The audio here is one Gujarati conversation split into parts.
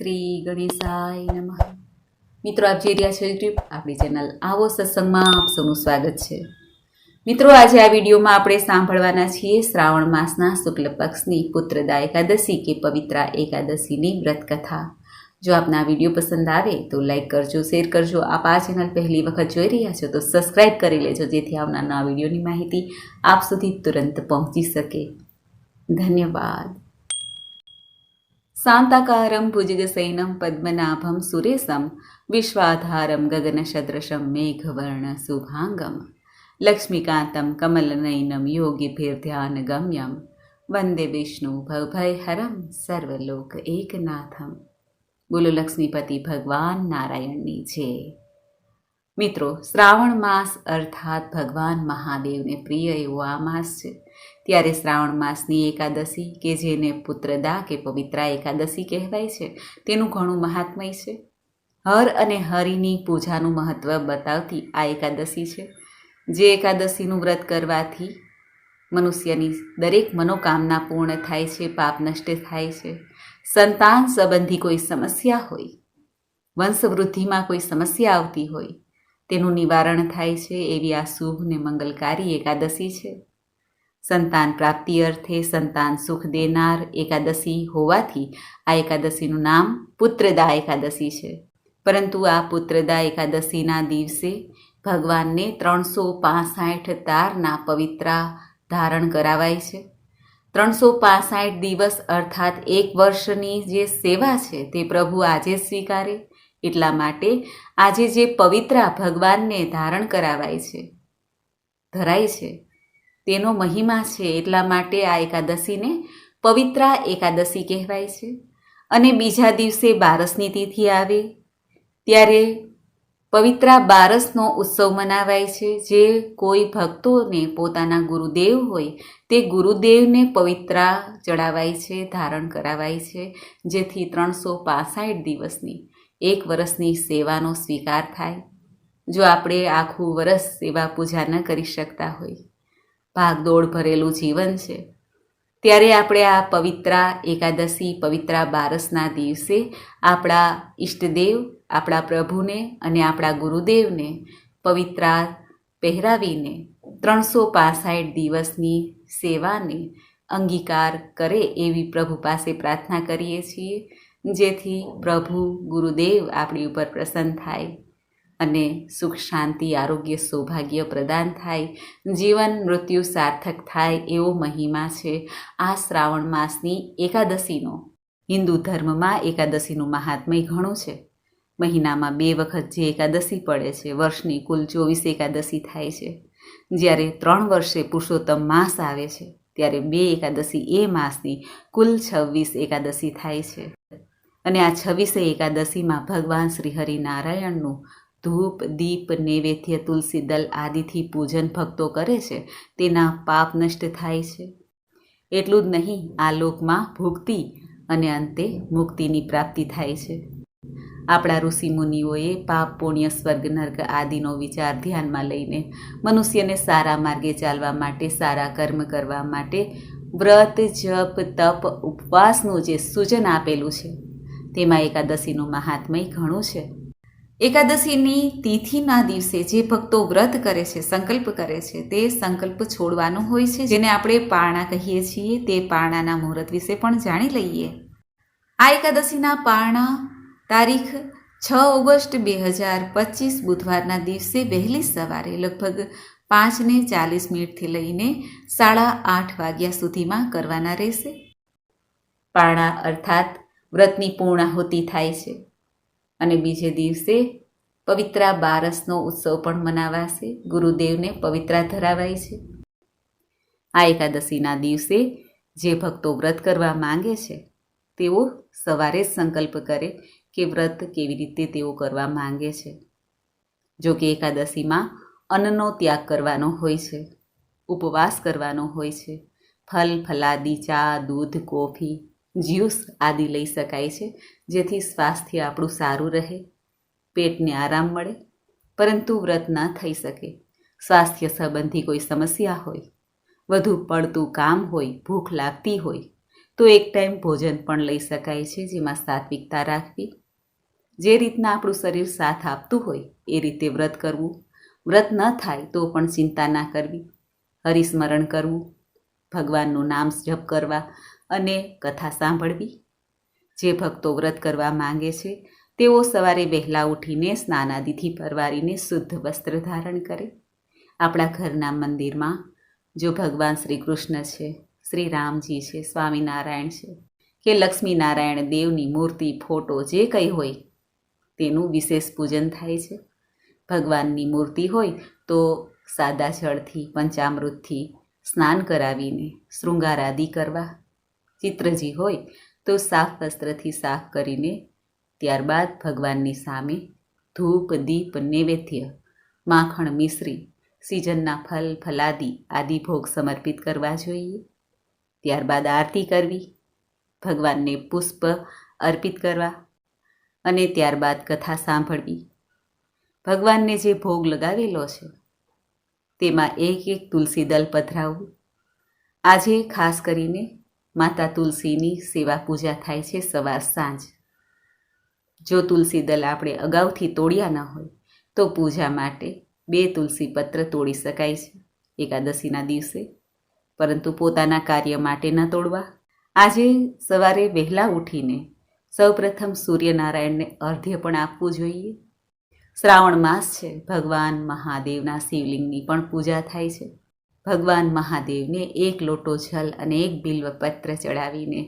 શ્રી ગણેશાય નમઃ. મિત્રો, આપ જે રહ્યા છો યુટ્યુબ આપણી ચેનલ આવો સત્સંગમાં આપ સૌનું સ્વાગત છે. મિત્રો, આજે આ વિડીયોમાં આપણે સાંભળવાના છીએ શ્રાવણ માસના શુક્લ પક્ષની પુત્રદા એકાદશી કે પવિત્રા એકાદશીની વ્રતકથા. જો આપને વીડિયો પસંદ આવે તો લાઈક કરજો, શેર કરજો. આપ આ ચેનલ પહેલી વખત જોઈ રહ્યા છો તો સબસ્ક્રાઈબ કરી લેજો, જેથી આવનારના વિડીયોની માહિતી આપ સુધી તુરંત પહોંચી શકે. ધન્યવાદ. శాంతాకారం భుజగశయనం పద్మనాభం సురేశం విశ్వాధారం గగనసదృశం మేఘవర్ణ శుభాంగం లక్ష్మీకాంతం కమలనయనం యోగిభిర్ధ్యానగమ్యం વંદે વિષ્ણુ ભવભયહરમ સર્વલોક એકનાથમ બોલો લક્ષ્મીપતિ ભગવાન નારાયણની છે મિત્રો શ્રાવણ માસ અર્થાત ભગવાન મહાદેવને પ્રિય એવો આ માસ છે ત્યારે શ્રાવણ માસની એકાદશી કે જેને પુત્રદા કે પવિત્રા એકાદશી કહેવાય છે, તેનું ઘણું મહાત્મય છે. હર અને હરિની પૂજાનું મહત્ત્વ બતાવતી આ એકાદશી છે, જે એકાદશીનું વ્રત કરવાથી મનુષ્યની દરેક મનોકામના પૂર્ણ થાય છે, પાપ નષ્ટ થાય છે. સંતાન સંબંધી કોઈ સમસ્યા હોય, વંશવૃદ્ધિમાં કોઈ સમસ્યા આવતી હોય, તેનું નિવારણ થાય છે એવી આ શુભ ને મંગલકારી એકાદશી છે. સંતાન પ્રાપ્તિ અર્થે સંતાન સુખ દેનાર એકાદશી હોવાથી આ એકાદશીનું નામ પુત્રદા એકાદશી છે. પરંતુ આ પુત્રદા એકાદશીના દિવસે ભગવાનને ત્રણસો પાસઠ તારના પવિત્રા ધારણ કરાવાય છે. ત્રણસો પાસઠ દિવસ અર્થાત એક વર્ષની જે સેવા છે તે પ્રભુ આજે સ્વીકારે. એટલા માટે આજે જે પવિત્રા ભગવાનને ધારણ કરાવાય છે. ધરાય છે. તેનો મહિમા છે એટલા માટે આ એકાદશીને પવિત્રા એકાદશી કહેવાય છે. અને બીજા દિવસે બારસની તિથિ આવે, ત્યારે પવિત્રા બારસનો ઉત્સવ મનાવાય છે. જે કોઈ ભક્તોને પોતાના ગુરુદેવ હોય, તે ગુરુદેવને પવિત્રા ચડાવાય છે, ધારણ કરાવાય છે. જેથી ત્રણસો પાસઠ દિવસની એક વર્ષની સેવાનો સ્વીકાર થાય. જો આપણે આખું વર્ષ સેવા પૂજા ન કરી શકતા હોય ભાગદોડ ભરેલું જીવન છે. ત્યારે આપણે આ પવિત્રા એકાદશી, પવિત્રા બારસના દિવસે આપણા ઈષ્ટદેવ, આપણા પ્રભુને અને આપણા ગુરુદેવને પવિત્રા પહેરાવીને ત્રણસો પાસઠ દિવસની સેવાને અંગીકાર કરે એવી પ્રભુ પાસે પ્રાર્થના કરીએ છીએ, જેથી પ્રભુ ગુરુદેવ આપણી ઉપર પ્રસન્ન થાય. અને સુખ, શાંતિ, આરોગ્ય, સૌભાગ્ય પ્રદાન થાય. જીવન, મૃત્યુ સાર્થક થાય એવો મહિમા છે આ શ્રાવણ માસની એકાદશીનો. હિન્દુ ધર્મમાં એકાદશીનું મહાત્મય ઘણું છે. મહિનામાં બે વખત જે એકાદશી પડે છે, વર્ષની કુલ ચોવીસ એકાદશી થાય છે. જ્યારે ત્રણ વર્ષે પુરુષોત્તમ માસ આવે છે, ત્યારે બે એકાદશી એ માસની કુલ છવ્વીસ એકાદશી થાય છે. અને આ છવ્વીસે એકાદશીમાં ભગવાન શ્રી હરિનારાયણનું ધૂપ, દીપ, નૈવેદ્ય, તુલસી, દલ આદિથી પૂજન ભક્તો કરે છે, તેના પાપ નષ્ટ થાય છે. એટલું જ નહીં, આ લોકમાં ભુક્તિ અને અંતે મુક્તિની પ્રાપ્તિ થાય છે. આપણા ઋષિમુનિઓએ પાપ, પુણ્ય, સ્વર્ગ, નર્ક આદિનો વિચાર ધ્યાનમાં લઈને મનુષ્યને સારા માર્ગે ચાલવા માટે, સારા કર્મ કરવા માટે વ્રત, જપ, તપ, ઉપવાસનું જે સૂચન આપેલું છે, તેમાં એકાદશીનું મહાત્મય ઘણું છે. એકાદશીની તિથિના દિવસે જે ભક્તો વ્રત કરે છે, સંકલ્પ કરે છે, તે સંકલ્પ છોડવાનો હોય છે, જેને આપણે પારણા કહીએ છીએ. તે પારણાના મુહૂર્ત વિશે પણ જાણી લઈએ. આ એકાદશીના પારણા તારીખ છ ઓગસ્ટ બે હજાર પચીસ બુધવારના દિવસે વહેલી સવારે લગભગ પાંચને ચાલીસ મિનિટથી લઈને સાડા આઠ વાગ્યા સુધીમાં કરવાના રહેશે. પારણા અર્થાત વ્રતની પૂર્ણાહુતિ થાય છે. અને બીજે દિવસે પવિત્રા બારસનો ઉત્સવ પણ મનાવાશે. ગુરુદેવને પવિત્રા ધરાવાય છે. આ એકાદશીના દિવસે જે ભક્તો વ્રત કરવા માંગે છે, તેઓ સવારે જ સંકલ્પ કરે કે વ્રત કેવી રીતે તેઓ કરવા માંગે છે. જો કે એકાદશીમાં અન્નનો ત્યાગ કરવાનો હોય છે, ઉપવાસ કરવાનો હોય છે. ફલ, ફલાદી, ચા, દૂધ, કોફી જ્યુસ આદિ લઈ શકાય છે, જેથી સ્વાસ્થ્ય આપણું સારું રહે, પેટને આરામ મળે, પરંતુ વ્રત ના થઈ શકે. સ્વાસ્થ્ય સંબંધી કોઈ સમસ્યા હોય, વધુ પડતું કામ હોય, ભૂખ લાગતી હોય, તો એક ટાઈમ ભોજન પણ લઈ શકાય છે, જેમાં સાત્વિકતા રાખવી. જે રીતના આપણું શરીર સાથ આપતું હોય, એ રીતે વ્રત કરવું. વ્રત ન થાય તો પણ ચિંતા ના કરવી. હરિસ્મરણ કરવું. ભગવાનનું નામ જપ કરવા. અને કથા સાંભળવી. જે ભક્તો વ્રત કરવા માંગે છે, તેઓ સવારે વહેલા ઉઠીને સ્નાનાદિથી પરવારીને શુદ્ધ વસ્ત્ર ધારણ કરે. આપણા ઘરના મંદિરમાં જો ભગવાન શ્રી કૃષ્ણ છે શ્રી રામજી છે, સ્વામિનારાયણ છે કે લક્ષ્મીનારાયણ દેવની મૂર્તિ, ફોટો જે કંઈ હોય, તેનું વિશેષ પૂજન થાય છે. ભગવાનની મૂર્તિ હોય તો સાદા જળથી, પંચામૃતથી સ્નાન કરાવીને શૃંગાર આદિ કરવા ચિત્રજી હોય તો સાફ વસ્ત્રથી સાફ કરીને ત્યારબાદ ભગવાનની સામે ધૂપ, દીપ, નૈવેદ્ય, માખણ, મિશ્રી, સિઝનના ફલ, ફલાદી આદિ ભોગ સમર્પિત કરવા જોઈએ. ત્યારબાદ આરતી કરવી, ભગવાનને પુષ્પ અર્પિત કરવા અને ત્યારબાદ કથા સાંભળવી. ભગવાનને જે ભોગ લગાવેલો છે, તેમાં એક એક તુલસી દલ પધરાવવું આજે ખાસ કરીને માતા તુલસીની સેવા પૂજા થાય છે સવાર સાંજ. જો તુલસી દલ આપણે અગાઉથી તોડ્યા ન હોય, તો પૂજા માટે બે તુલસી પત્ર તોડી શકાય છે એકાદશીના દિવસે. પરંતુ પોતાના કાર્ય માટે ન તોડવા. આજે સવારે વહેલા ઉઠીને સૌપ્રથમ સૂર્યનારાયણને અર્ધ્ય પણ આપવું જોઈએ. શ્રાવણ માસ છે, ભગવાન મહાદેવના શિવલિંગની પણ પૂજા થાય છે. ભગવાન મહાદેવને એક લોટો જલ અને એક બિલ્વપત્ર ચડાવીને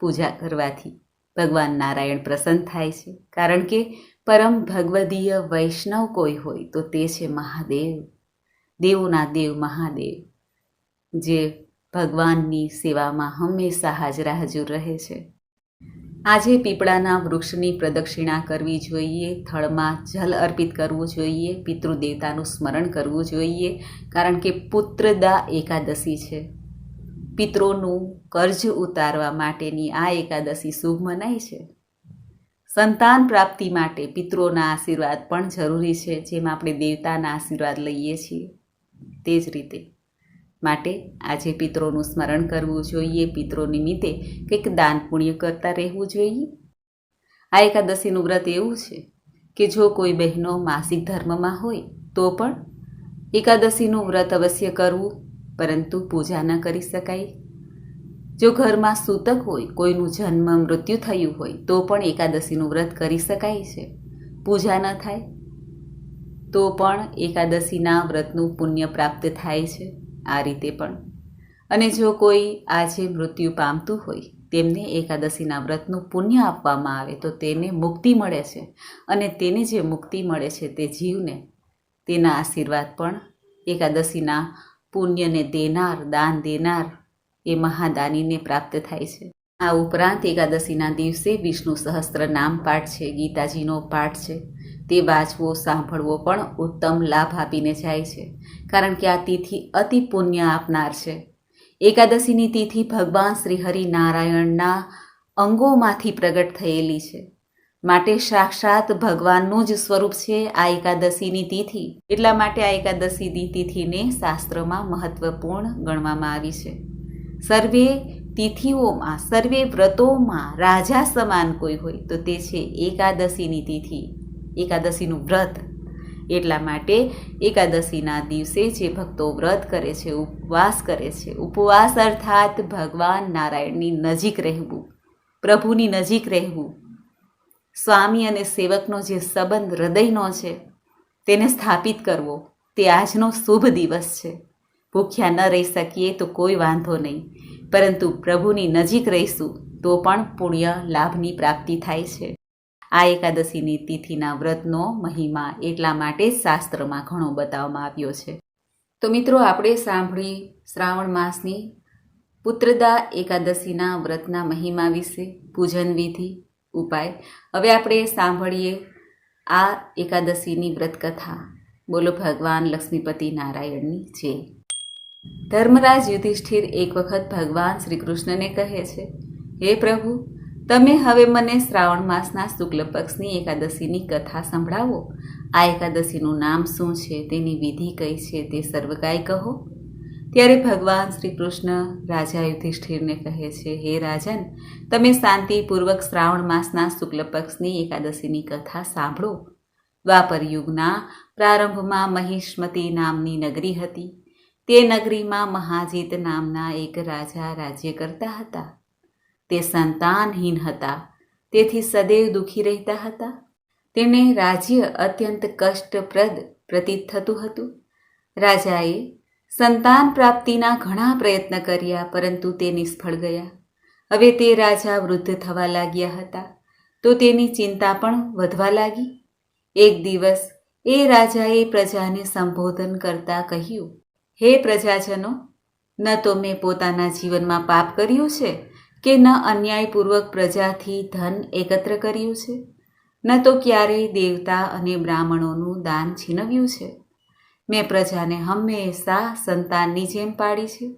પૂજા કરવાથી ભગવાન નારાયણ પ્રસન્ન થાય છે. કારણ કે પરમ ભગવદીય વૈષ્ણવ કોઈ હોય તો તે છે મહાદેવ. દેવોના દેવ મહાદેવ, જે ભગવાનની સેવામાં હંમેશા હાજરા હજુર રહે છે. આજે પીપળાના વૃક્ષની પ્રદક્ષિણા કરવી જોઈએ, થળમાં જલ અર્પિત કરવું જોઈએ, પિતૃદેવતાનું સ્મરણ કરવું જોઈએ, કારણ કે પુત્રદા એકાદશી છે. પિતૃનું કર્જ ઉતારવા માટેની આ એકાદશી શુભ મનાય છે. સંતાન પ્રાપ્તિ માટે પિતૃઓના આશીર્વાદ પણ જરૂરી છે, જેમ આપણે દેવતાના આશીર્વાદ લઈએ છીએ. તે જ રીતે માટે આજે પિત્રોનું સ્મરણ કરવું જોઈએ. પિત્રો નિમિત્તે કંઈક દાન પુણ્ય કરતા રહેવું જોઈએ. આ એકાદશીનું વ્રત એવું છે કે જો કોઈ બહેનો માસિક ધર્મમાં હોય તો પણ એકાદશીનું વ્રત અવશ્ય કરવું, પરંતુ પૂજા ન કરી શકાય. જો ઘરમાં સૂતક હોય, કોઈનું જન્મ મૃત્યુ થયું હોય, તો પણ એકાદશીનું વ્રત કરી શકાય છે. પૂજા ન થાય, તો પણ એકાદશીના વ્રતનું પુણ્ય પ્રાપ્ત થાય છે. આ રીતે પણ. અને જો કોઈ આજે મૃત્યુ પામતું હોય, તેમને એકાદશીના વ્રતનું પુણ્ય આપવામાં આવે, તો તેને મુક્તિ મળે છે. અને તેને જે મુક્તિ મળે છે તે જીવને, તેના આશીર્વાદ પણ એકાદશીના પુણ્યને દેનાર, દાન દેનાર એ મહાદાનીને પ્રાપ્ત થાય છે. આ ઉપરાંત એકાદશીના દિવસે વિષ્ણુ સહસ્ત્ર નામ પાઠ છે, ગીતાજીનો પાઠ છે. તે વાંચવો, સાંભળવો પણ ઉત્તમ લાભ આપીને જાય છે. કારણ કે આ તિથિ અતિ પુણ્ય આપનાર છે. એકાદશીની તિથિ ભગવાન શ્રી હરિનારાયણના અંગોમાંથી પ્રગટ થયેલી છે. માટે સાક્ષાત ભગવાનનું જ સ્વરૂપ છે આ એકાદશીની તિથિ. એટલા માટે આ એકાદશીની તિથિને શાસ્ત્રમાં મહત્વપૂર્ણ ગણવામાં આવી છે. સર્વે તિથિઓમાં, સર્વે વ્રતોમાં રાજા સમાન કોઈ હોય તો તે છે એકાદશીની તિથિ. એકાદશીનું વ્રત. એટલા માટે એકાદશીના દિવસે જે ભક્તો વ્રત કરે છે, ઉપવાસ કરે છે, ઉપવાસ અર્થાત ભગવાન નારાયણની નજીક રહેવું, પ્રભુની નજીક રહેવું. સ્વામી અને સેવકનો જે સંબંધ હૃદયનો છે, તેને સ્થાપિત કરવો, તે આજનો શુભ દિવસ છે. ભૂખ્યા ન રહી શકીએ તો કોઈ વાંધો નહીં, પરંતુ પ્રભુની નજીક રહીશું તો પણ પુણ્ય લાભની પ્રાપ્તિ થાય છે. આ એકાદશીની તિથિના વ્રતનો મહિમા એટલા માટે શાસ્ત્રમાં ઘણો બતાવવામાં આવ્યો છે. તો મિત્રો, આપણે સાંભળી શ્રાવણ માસની પુત્રદા એકાદશીના વ્રતના મહિમા વિશે, પૂજન વિધિ, ઉપાય. હવે આપણે સાંભળીએ આ એકાદશીની વ્રતકથા. બોલો, ભગવાન લક્ષ્મીપતિ નારાયણની જે ધર્મરાજ યુધિષ્ઠિર એક વખત ભગવાન શ્રી કૃષ્ણને કહે છે, હે પ્રભુ તમે હવે મને શ્રાવણ માસના શુક્લ પક્ષની એકાદશીની કથા સંભળાવો. આ એકાદશીનું નામ શું છે, તેની વિધિ કઈ છે તે સર્વકાય કહો. ત્યારે ભગવાન શ્રી કૃષ્ણ રાજા યુધિષ્ઠિરને કહે છે, હે રાજન, તમે શાંતિપૂર્વક શ્રાવણ માસના શુક્લ પક્ષની એકાદશીની કથા સાંભળો. દ્વાપર યુગના પ્રારંભમાં મહિષ્મતી નામની નગરી હતી. તે નગરીમાં મહાજીત નામના એક રાજા રાજ્ય કરતા હતા. તે સંતાનહીન હતા. તેથી સદૈવ દુઃખી રહેતા હતા. તેને રાજ્ય અત્યંત કષ્ટપ્રદ પ્રતીત થતું હતું. રાજાએ સંતાન પ્રાપ્તિના ઘણા પ્રયત્ન કર્યા, પરંતુ તે નિષ્ફળ ગયા. હવે તે રાજા વૃદ્ધ થવા લાગ્યા હતા. તો તેની ચિંતા પણ વધવા લાગી. એક દિવસ એ રાજાએ પ્રજાને સંબોધન કરતા કહ્યું, હે પ્રજાજનો, ન તો મેં પોતાના જીવનમાં પાપ કર્યું છે? કે ન અન્યાયપૂર્વક પ્રજાથી ધન એકત્ર કર્યું છે? ન તો ક્યારેય દેવતા અને બ્રાહ્મણોનું દાન છીનવ્યું છે? મેં પ્રજાને હંમેશા સંતાનની જેમ પાડી છે.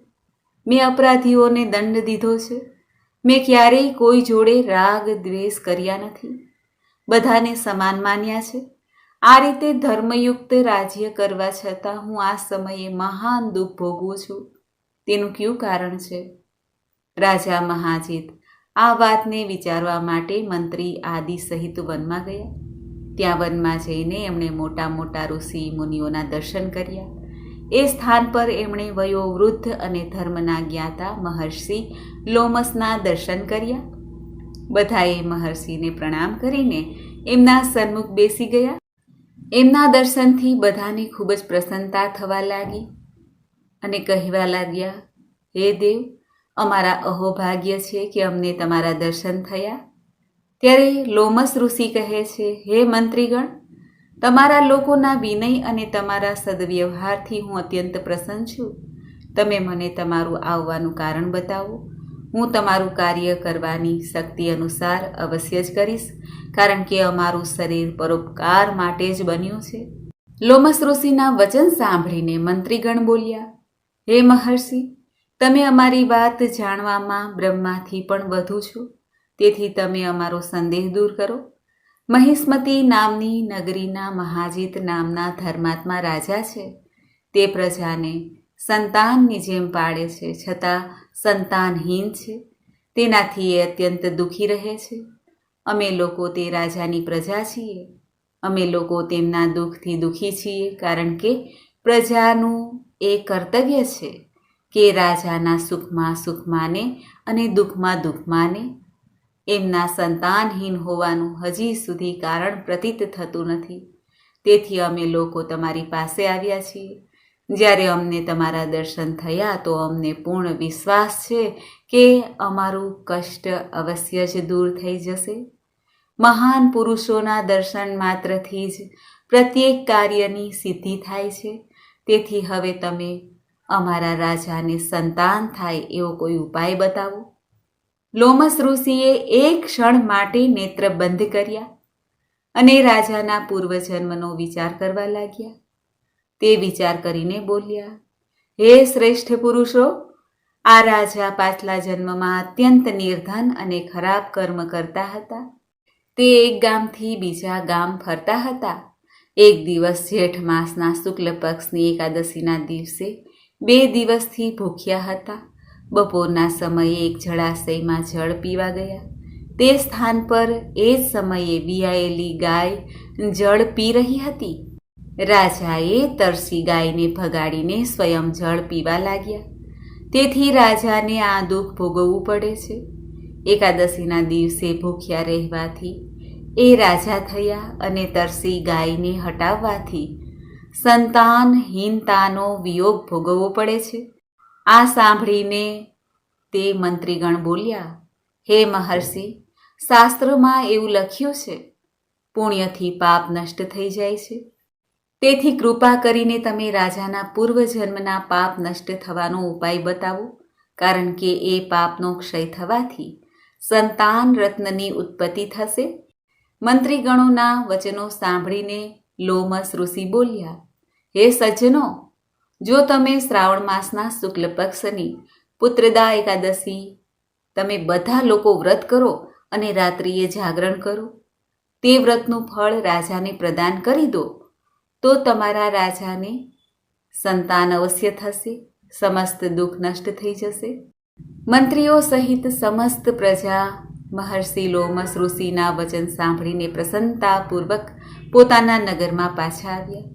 મેં અપરાધીઓને દંડ દીધો છે. મેં ક્યારેય કોઈ જોડે રાગ દ્વેષ કર્યા નથી. બધાને સમાન માન્યા છે. આ રીતે ધર્મયુક્ત રાજ્ય કરવા છતાં હું આ સમયે મહાન દુઃખ ભોગવું છું. તેનું કયું કારણ છે? રાજા મહાજીત આ વાતને વિચારવા માટે મંત્રી આદિ સહિત વનમાં ગયા. ત્યાં વનમાં જઈને એમણે મોટા મોટા ઋષિ મુનિઓના દર્શન કર્યા. એ સ્થાન પર એમણે વયોવૃદ્ધ અને ધર્મના જ્ઞાતા મહર્ષિ લોમસના દર્શન કર્યા. બધાએ મહર્ષિને પ્રણામ કરીને એમના સન્મુખ બેસી ગયા. એમના દર્શનથી બધાને ખૂબ જ પ્રસન્નતા થવા લાગી અને કહેવા લાગ્યા, હે દેવ અમારા અહોભાગ્ય છે કે અમને તમારા દર્શન થયા. ત્યારે લોમસ ઋષિ કહે છે, હે મંત્રીગણ, તમારા લોકોના વિનય અને તમારા સદવ્યવહારથી હું અત્યંત પ્રસન્ન છું. તમે મને તમારું આવવાનું કારણ બતાવો. હું તમારું કાર્ય કરવાની શક્તિ અનુસાર અવશ્ય જ કરીશ, કારણ કે અમારું શરીર પરોપકાર માટે જ બન્યું છે. લોમસ ઋષિના વચન સાંભળીને મંત્રીગણ બોલ્યા, હે મહર્ષિ તમે અમારી વાત જાણવામાં બ્રહ્માથી પણ વધુ છો. તેથી તમે અમારો સંદેહ દૂર કરો. મહિષ્મતી નામની નગરીના મહાજીત નામના ધર્માત્મા રાજા છે. તે પ્રજાને સંતાનની જેમ પાડે છે છતાં સંતાનહીન છે. તેનાથી એ અત્યંત દુઃખી રહે છે. અમે લોકો તે રાજાની પ્રજા છીએ. અમે લોકો તેમના દુઃખથી દુઃખી છીએ કારણ કે પ્રજાનું એ કર્તવ્ય છે. કે રાજાના સુખમાં સુખમાને અને દુઃખમાં દુઃખમાને? એમના સંતાનહીન હોવાનું હજી સુધી કારણ પ્રતીત થતું નથી. તેથી અમે લોકો તમારી પાસે આવ્યા છીએ. જ્યારે અમને તમારા દર્શન થયા તો અમને પૂર્ણ વિશ્વાસ છે કે અમારું કષ્ટ અવશ્ય જ દૂર થઈ જશે. મહાન પુરુષોના દર્શન માત્રથી જ પ્રત્યેક કાર્યની સિદ્ધિ થાય છે. તેથી હવે તમે અમારા રાજાને સંતાન થાય એવો કોઈ ઉપાય બતાવો? લોમસ ઋષિએ એક ક્ષણ માટે નેત્ર બંધ કર્યા અને રાજાના પૂર્વજન્મનો વિચાર કરવા લાગ્યા. તે વિચાર કરીને બોલ્યા, હે શ્રેષ્ઠ પુરુષો, આ રાજા પાછલા જન્મમાં અત્યંત નિર્ધન અને ખરાબ કર્મ કરતા હતા. તે એક ગામથી બીજા ગામ ફરતા હતા. એક દિવસ જેઠ માસના શુક્લ પક્ષની એકાદશીના દિવસે બે દિવસથી ભૂખ્યા હતા. બપોરના સમયે એક જળાશયમાં જળ પીવા ગયા. તે સ્થાન પર એ સમયે બિયાયેલી ગાય જળ પી રહી હતી. રાજાએ તરસી ગાયને ભગાડીને સ્વયં જળ પીવા લાગ્યા. તેથી રાજાને આ દુઃખ ભોગવવું પડે છે. એકાદશીના દિવસે ભૂખ્યા રહેવાથી એ રાજા થયા અને તરસી ગાયને હટાવવાથી સંતાનહીનતાનો વિયોગ ભોગવવો પડે છે. આ સાંભળીને તે મંત્રીગણ બોલ્યા, હે મહર્ષિ, શાસ્ત્રમાં એવું લખ્યું છે, પુણ્યથી પાપ નષ્ટ થઈ જાય છે. તેથી કૃપા કરીને તમે રાજાના પૂર્વજન્મના પાપ નષ્ટ થવાનો ઉપાય બતાવો, કારણ કે એ પાપનો ક્ષય થવાથી સંતાન રત્નની ઉત્પત્તિ થશે. મંત્રીગણોના વચનો સાંભળીને લોમસ ઋષિ બોલ્યા, હે સજ્જનો, જો તમે શ્રાવણ માસના શુક્લ પક્ષની પુત્રદા એકાદશી તમે બધા લોકો વ્રત કરો અને રાત્રિએ જાગરણ કરો, તે વ્રતનું ફળ રાજાને પ્રદાન કરી દો, તો તમારા રાજાને સંતાન અવશ્ય થશે, સમસ્ત દુઃખ નષ્ટ થઈ જશે. મંત્રીઓ સહિત સમસ્ત પ્રજા મહર્ષિ લોમસ ઋષિના વચન સાંભળીને પ્રસન્નતાપૂર્વક પોતાના નગરમાં પાછા આવ્યા.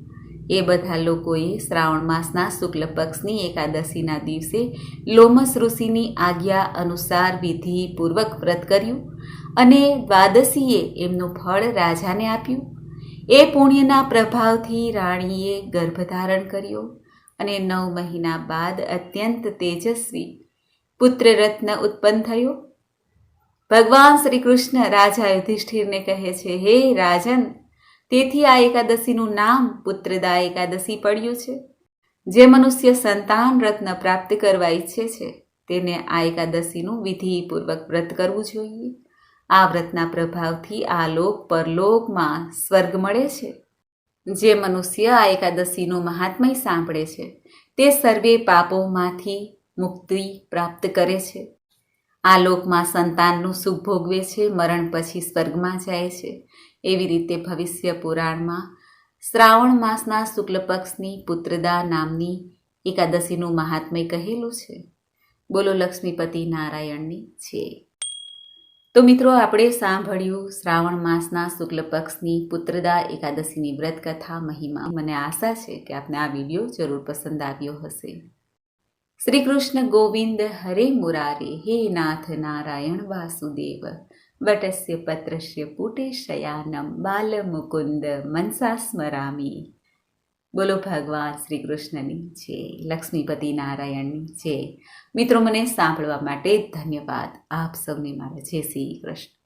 એ બધા લોકોએ શ્રાવણ માસના શુક્લ પક્ષની એકાદશીના દિવસે લોમસ ઋષિની આજ્ઞા અનુસાર વિધિપૂર્વક વ્રત કર્યું અને દ્વાદશીએ એમનું ફળ રાજાને આપ્યું. એ પુણ્યના પ્રભાવથી રાણીએ ગર્ભધારણ કર્યો અને નવ મહિના બાદ અત્યંત તેજસ્વી પુત્રરત્ન ઉત્પન્ન થયો. ભગવાન શ્રી કૃષ્ણ રાજા યુધિષ્ઠિરને કહે છે, હે રાજન તેથી આ એકાદશીનું નામ પુત્રદા એકાદશી પડ્યું છે. જે મનુષ્ય સંતાન રત્ન પ્રાપ્ત કરવા ઈચ્છે છે, તેને આ એકાદશીનું વિધિપૂર્વક વ્રત કરવું જોઈએ. આ વ્રતના પ્રભાવથી આ લોક પરલોકમાં સ્વર્ગ મળે છે. જે મનુષ્ય આ એકાદશીનું મહાત્મય સાંભળે છે, તે સર્વે પાપોમાંથી મુક્તિ પ્રાપ્ત કરે છે. આ લોકમાં સંતાનનું સુખ ભોગવે છે, મરણ પછી સ્વર્ગમાં જાય છે. એવી રીતે ભવિષ્ય પુરાણમાં શ્રાવણ માસના શુક્લ પક્ષની પુત્રદા નામની એકાદશીનું મહાત્મય કહેલું છે. બોલો લક્ષ્મીપતિ નારાયણની છે. તો મિત્રો, આપણે સાંભળ્યું શ્રાવણ માસના શુક્લ પક્ષની પુત્રદા એકાદશીની વ્રત કથા મહિમા. મને આશા છે કે આપને આ વીડિયો જરૂર પસંદ આવ્યો હશે. શ્રી કૃષ્ણ ગોવિંદ હરે મુરારે, હે નાથ નારાયણ વાસુદેવ. વટસ્ય પત્રસ્ય પુટેશયાનમ બાલમુકુંદ મનસા સ્મરામી બોલો ભગવાન શ્રી કૃષ્ણની છે લક્ષ્મીપતિ નારાયણની છે મિત્રો મને સાંભળવા માટે ધન્યવાદ. આપ સૌને મારા જય શ્રી કૃષ્ણ.